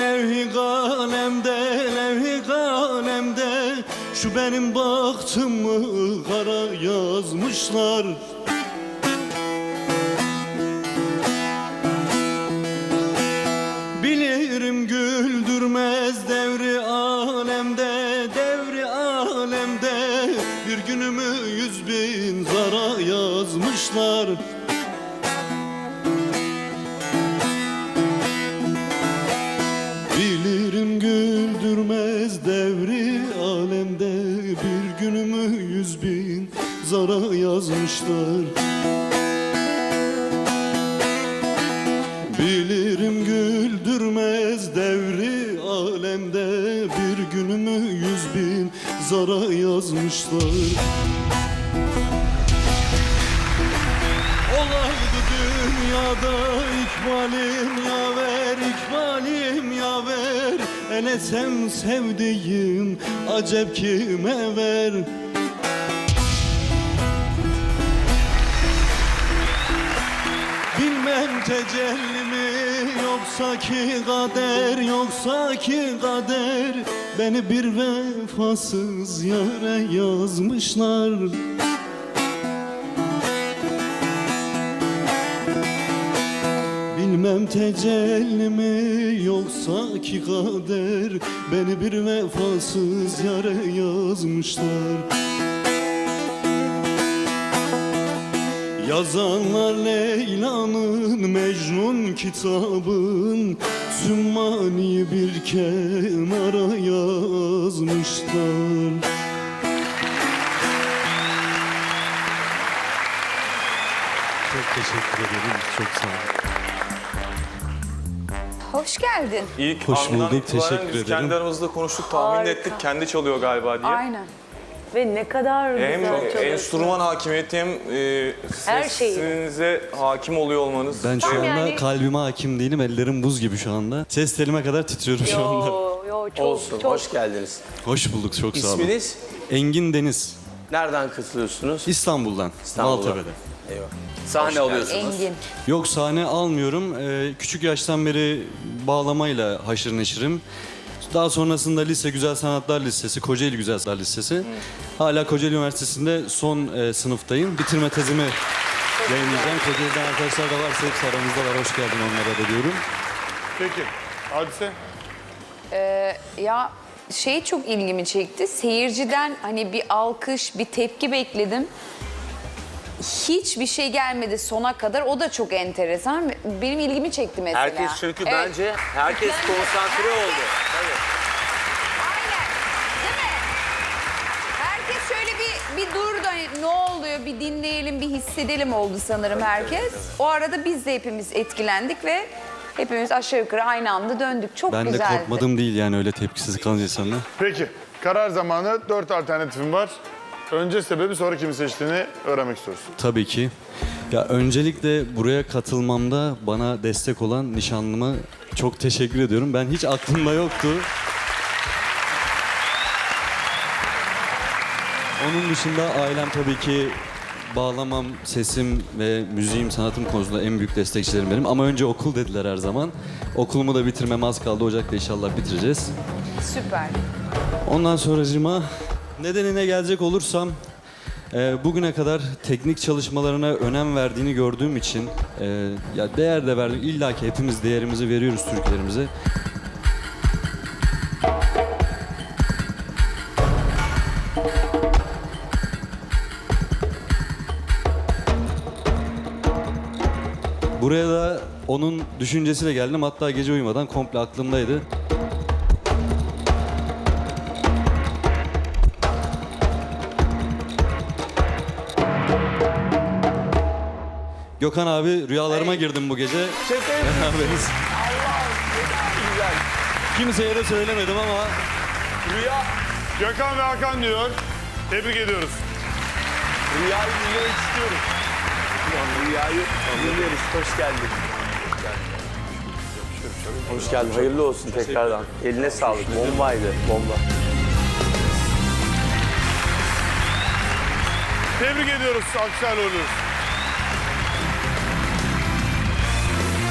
levh-i kalemde, levh-i kalemde Şu benim bahtımı kara yazmışlar. Bilirim güldürmez devri alemde, devri alemde. Bir günümü yüz bin zara yazmışlar Bilirim güldürmez devri alemde Bir günümü yüz bin zara yazmışlar. Olaydı dünyada ikbalim yaver ikbalim yaver Elesem sevdiğim acep kime ver? Bilmem tecelli yoksa ki kader yoksa ki kader. Beni bir vefasız yere yazmışlar. Bilmem tecelli mi yoksa ki kader. Beni bir vefasız yere yazmışlar Yazanlar Leyla'nın Mecnun kitabın Sümmani bir kenara yazmışlar Çok teşekkür ederim. Çok sağ olun. Hoş geldin. İlk Hoş andan bulduk, itibaren teşekkür biz ederim. kendi aramızda konuştuk, tahmin Harika. ettik. Kendi çalıyor galiba diye. Aynen. Ve ne kadar Hem güzel çalıyorsun. enstrüman hakimiyeti hem e, Her şeyi. sesinize hakim oluyor olmanız. Ben şu Tam anda yani- kalbime hakim değilim. Ellerim buz gibi şu anda. Ses telime kadar titriyorum şu anda. Yo, yo, çok, Olsun, çok. hoş geldiniz. Hoş bulduk. Çok sağ olun. İsminiz? Engin Deniz. Nereden katılıyorsunuz? İstanbul'dan. İstanbul'dan. Maltepe'de. Eyvah. Sahne alıyorsunuz. Engin. Yok sahne almıyorum. Ee, küçük yaştan beri bağlamayla haşır neşirim. Daha sonrasında lise Güzel Sanatlar Lisesi, Kocaeli Güzel Sanatlar Lisesi. Hala Kocaeli Üniversitesi'nde son e, sınıftayım. Bitirme tezimi yayınlayacağım. Kocaeli'den arkadaşlar da varsa hepsi aramızda var. Hoş geldin onlara da diyorum. Peki. Hadise. Ya şey çok ilgimi çekti. Seyirciden hani bir alkış, bir tepki bekledim. Hiçbir şey gelmedi sona kadar. O da çok enteresan. Benim ilgimi çekti mesela. Herkes çünkü Evet. bence herkes konsantre oldu. Tabii. Aynen. Değil mi? Herkes şöyle bir, durdu. Hani ne oluyor bir dinleyelim, bir hissedelim oldu sanırım herkes. O arada biz de hepimiz etkilendik ve hepimiz aşağı yukarı aynı anda döndük. Çok Ben de güzeldi. korkmadım değil yani öyle tepkisiz kalınca insanlar. Peki. Karar zamanı. Dört alternatifim var. Önce sebebi sonra kimi seçtiğini öğrenmek istiyoruz. Tabii ki. Ya öncelikle buraya katılmamda bana destek olan nişanlıma çok teşekkür ediyorum. Ben hiç aklımda yoktu. Onun dışında ailem tabii ki bağlamam, sesim ve müziğim, sanatım konusunda en büyük destekçilerim benim. Ama önce okul dediler her zaman. Okulumu da bitirmem az kaldı. Ocak'ta inşallah bitireceğiz. Süper. Ondan sonracıma nedenine gelecek olursam e, bugüne kadar teknik çalışmalarına önem verdiğini gördüğüm için e, ya değer de verdik. İlla ki hepimiz değerimizi veriyoruz Türklerimize. Buraya da onun düşüncesiyle geldim. Hatta gece uyumadan komple aklımdaydı. Gökhan abi rüyalarıma girdim bu gece. Beraberiz. Kimseye de söylemedim ama Rüya. Gökhan ve Hakan diyor. Tebrik ediyoruz. Rüyayı dinlemek istiyorum. Rüyayı dinliyoruz. Hoş geldin. Hoş geldin. Hayırlı olsun tekrardan. Eline sağlık. Bombaydı. Bomba. Tebrik ediyoruz. Alkışlarla.